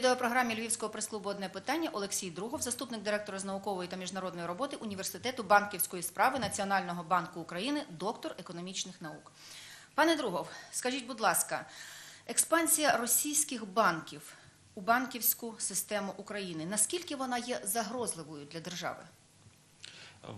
телепрограмі Львівського прес-клубу Одне питання Олексій Другов, заступник директора з наукової та міжнародної роботи університету банківської справи Національного банку України, доктор економічних наук. Пане Другов, скажіть, будь ласка, експансія російських банків у банківську систему України наскільки вона є загрозливою для держави?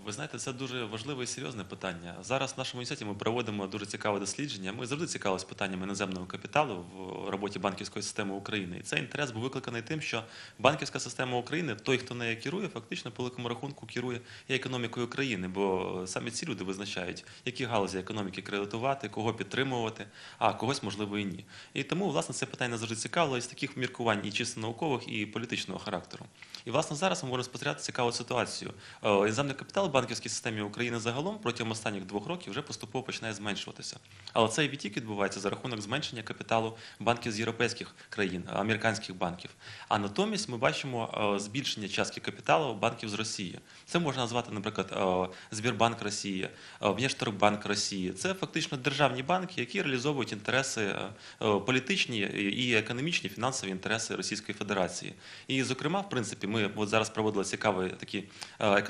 Ви знаєте, це дуже важливе і серйозне питання. Зараз в нашому університеті ми проводимо дуже цікаве дослідження. Ми завжди цікавилися питаннями іноземного капіталу в роботі банківської системи України. І цей інтерес був викликаний тим, що банківська система України, той, хто нею керує, фактично по великому рахунку керує і економікою країни, бо саме ці люди визначають, які галузі економіки кредитувати, кого підтримувати, а когось можливо і ні. І тому, власне, це питання завжди цікавило із таких міркувань і чисто наукових, і політичного характеру. І власне зараз ми можемо спостерігати цікаву ситуацію. Е, Іноземний капітал в банківській системі України загалом протягом останніх двох років вже поступово починає зменшуватися. Але цей відтік відбувається за рахунок зменшення капіталу банків з європейських країн, е, американських банків. А натомість ми бачимо е, збільшення частки капіталу банків з Росії. Це можна назвати, наприклад, Збірбанк Росії, е, Внешторгбанк Росії. Це фактично державні банки, які реалізовують інтереси політичні і економічні, фінансові інтереси Російської Федерації. І, зокрема, в принципі, ми от зараз проводили цікавий такий е,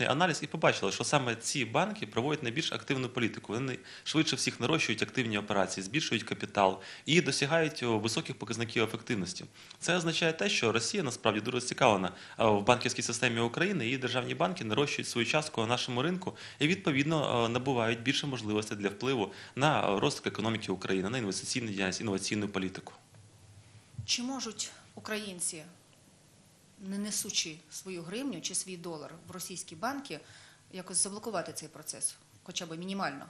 економіко-математичний аналіз і побачили, що саме ці банки проводять найбільш активну політику. Вони швидше всіх нарощують активні операції, збільшують капітал і досягають високих показників ефективності. Це означає те, що Росія насправді дуже зацікавлена е, в банківській системі України, і державні банки нарощують свою частку на нашому ринку і відповідно е, набувають більше можливостей для впливу на е, розвиток економіки України, на інвестиційну діяльність, інноваційну політику. Чи можуть українці, не несучи свою гривню чи свій долар в російські банки, якось заблокувати цей процес, хоча б мінімально?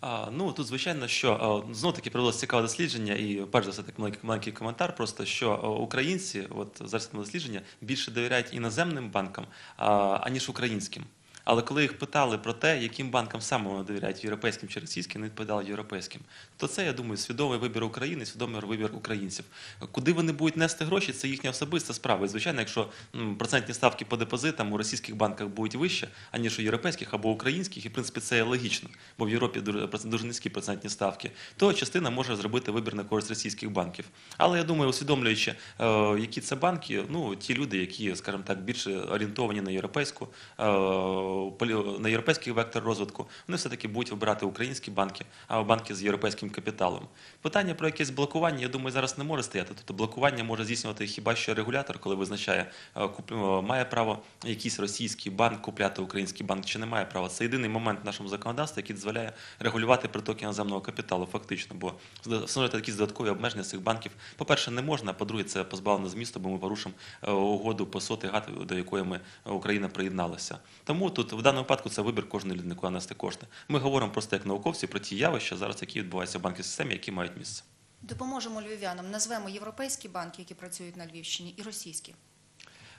А, ну тут звичайно, що знов таки провелося цікаве дослідження, і перш за все так маленький, маленький коментар. Просто що українці, от зараз дослідження, більше довіряють іноземним банкам, а, аніж українським. Але коли їх питали про те, яким банкам саме вони довіряють європейським чи російським, вони відповідали європейським. То це я думаю, свідомий вибір України, свідомий вибір українців. Куди вони будуть нести гроші, це їхня особиста справа. І звичайно, якщо м, процентні ставки по депозитам у російських банках будуть вище, аніж у європейських або українських, і в принципі це логічно, бо в Європі дуже, дуже низькі процентні ставки, то частина може зробити вибір на користь російських банків. Але я думаю, усвідомлюючи, е, які це банки, ну ті люди, які, скажімо так, більше орієнтовані на європейську е, на європейський вектор розвитку, вони все-таки будуть вибирати українські банки або банки з європейським капіталом. Питання про якесь блокування, я думаю, зараз не може стояти. Тобто блокування може здійснювати хіба що регулятор, коли визначає, е, е, має право якийсь російський банк купляти український банк чи не має права. Це єдиний момент в нашому законодавстві, який дозволяє регулювати притоки іноземного капіталу, фактично. Бо встановити якісь додаткові обмеження цих банків, по-перше, не можна, а по-друге, це позбавлено змісту, бо ми порушимо е, угоду по соти ГАТ, до якої ми Україна приєдналася. Тому тут в даному випадку це вибір кожної людини, куди нести кошти. Ми говоримо просто як науковці про ті явища зараз, які відбуваються в банківській системі, які мають місце. Допоможемо львів'янам, назвемо європейські банки, які працюють на Львівщині, і російські.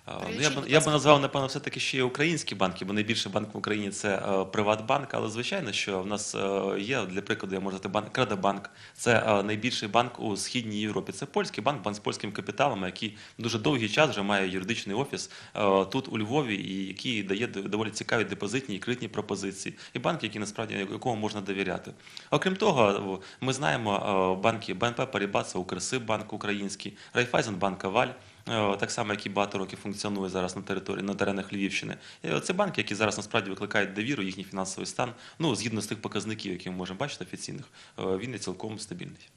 Ну, я б я б ласка. назвав, напевно, все-таки ще й українські банки, бо найбільший банк в Україні це е, Приватбанк. Але звичайно, що в нас е, є для прикладу, я можу сказати, банк Кредобанк. Це е, найбільший банк у східній Європі. Це польський банк, банк з польським капіталом, який дуже довгий час вже має юридичний офіс е, тут у Львові, і який дає доволі цікаві депозитні і кредитні пропозиції. І банк, який насправді якому можна довіряти. Окрім того, ми знаємо е, банки БНП Парібас, це Укрсиб, український, Райфайзенбанк Аваль. Е, так само, як і багато років функціонує зараз на території на теренах Львівщини. Це банки, які зараз насправді викликають довіру, їхній фінансовий стан. Ну згідно з тих показників, які ми можемо бачити офіційних, е, він є цілком стабільний.